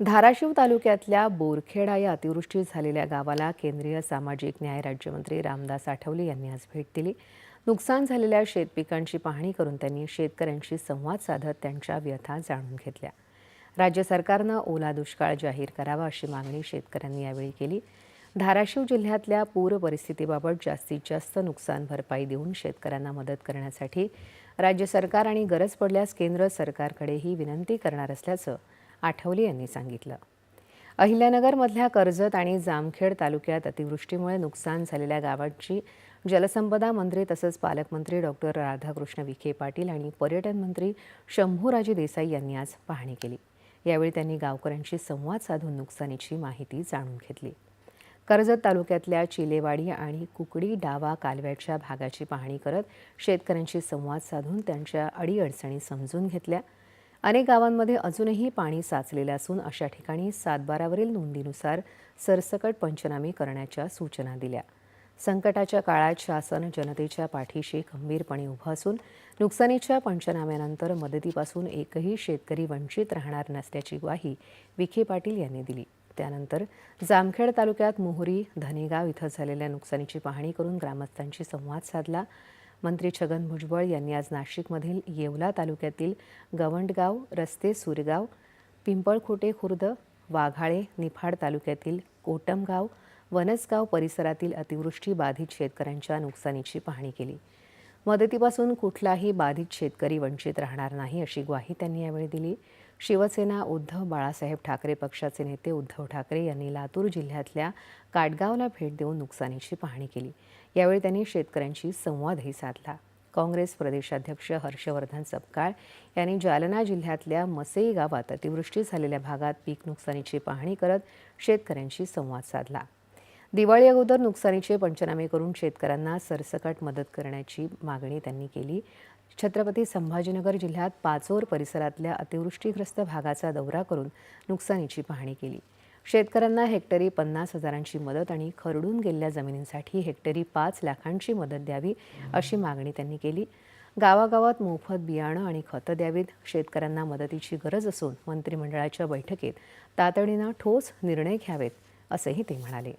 धाराशिव तालुक्यातल्या बोरखेडा या अतिवृष्टी झालेल्या गावाला केंद्रीय सामाजिक न्याय राज्यमंत्री रामदास आठवले यांनी आज भेट दिली. नुकसान झालेल्या शेतपिकांची पाहणी करून त्यांनी शेतकऱ्यांशी संवाद साधत त्यांच्या व्यथा जाणून घेतल्या. राज्य सरकारनं ओला दुष्काळ जाहीर करावा अशी मागणी शेतकऱ्यांनी यावेळी केली. धाराशिव जिल्ह्यातल्या पूर परिस्थितीबाबत जास्तीत जास्त नुकसान भरपाई देऊन शेतकऱ्यांना मदत करण्यासाठी राज्य सरकार आणि गरज पडल्यास केंद्र सरकारकडेही विनंती करणार असल्याचं आठवले यांनी सांगितलं. अहिल्यानगरमधल्या कर्जत आणि जामखेड तालुक्यात अतिवृष्टीमुळे नुकसान झालेल्या गावांची जलसंपदा मंत्री तसंच पालकमंत्री डॉक्टर राधाकृष्ण विखे पाटील आणि पर्यटन मंत्री शंभूराजे देसाई यांनी आज पाहणी केली. यावेळी त्यांनी गावकऱ्यांशी संवाद साधून नुकसानीची माहिती जाणून घेतली. कर्जत तालुक्यातल्या चिलेवाडी आणि कुकडी डावा कालव्याच्या भागाची पाहणी करत शेतकऱ्यांशी संवाद साधून त्यांच्या अडीअडचणी समजून घेतल्या. अनेक गावांमध्ये अजूनही पाणी साचलेलं असून अशा ठिकाणी सातबारावरील नोंदीनुसार सरसकट पंचनामे करण्याच्या सूचना दिल्या. संकटाच्या काळात शासन जनतेच्या पाठीशी खंबीरपणे उभं असून नुकसानीच्या पंचनाम्यानंतर मदतीपासून एकही शेतकरी वंचित राहणार नसल्याची ग्वाही विखे पाटील यांनी दिली. त्यानंतर जामखेड तालुक्यात मोहरी धनेगाव इथं झालेल्या नुकसानीची पाहणी करून ग्रामस्थांशी संवाद साधला. मंत्री छगन भुजबळ यांनी आज नाशिकमधील येवला तालुक्यातील गवंडगाव रस्ते सुरगाव पिंपळखोटे खुर्द वाघाळे निफाड तालुक्यातील कोटमगाव वनसगाव परिसरातील अतिवृष्टी बाधित शेतकऱ्यांच्या नुकसानीची पाहणी केली. मदतीपासून कुठलाही बाधित शेतकरी वंचित राहणार नाही अशी ग्वाही त्यांनी यावेळी दिली. शिवसेना उद्धव बाळासाहेब ठाकरे पक्षाचे नेते उद्धव ठाकरे यांनी लातूर जिल्ह्यातल्या काटगावला भेट देऊन नुकसानीची पाहणी केली. यावेळी त्यांनी शेतकऱ्यांशी संवादही साधला. काँग्रेस प्रदेशाध्यक्ष हर्षवर्धन सपकाळ यांनी जालना जिल्ह्यातल्या मसई गावात अतिवृष्टी झालेल्या भागात पीक नुकसानीची पाहणी करत शेतकऱ्यांशी संवाद साधला. दिवाळी अगोदर नुकसानीचे पंचनामे करून शेतकऱ्यांना सरसकट मदत करण्याची मागणी त्यांनी केली. छत्रपती संभाजीनगर जिल्ह्यात पाचोर परिसरातल्या अतिवृष्टीग्रस्त भागाचा दौरा करून नुकसानीची पाहणी केली. शेतकऱ्यांना हेक्टरी पन्नास हजारांची मदत आणि खरडून गेलेल्या जमिनींसाठी हेक्टरी पाच लाखांची मदत द्यावी अशी मागणी त्यांनी केली. गावागावात मोफत बियाणं आणि खतं द्यावीत शेतकऱ्यांना मदतीची गरज असून मंत्रिमंडळाच्या बैठकीत तातडीनं ठोस निर्णय घ्यावेत असंही ते म्हणाले.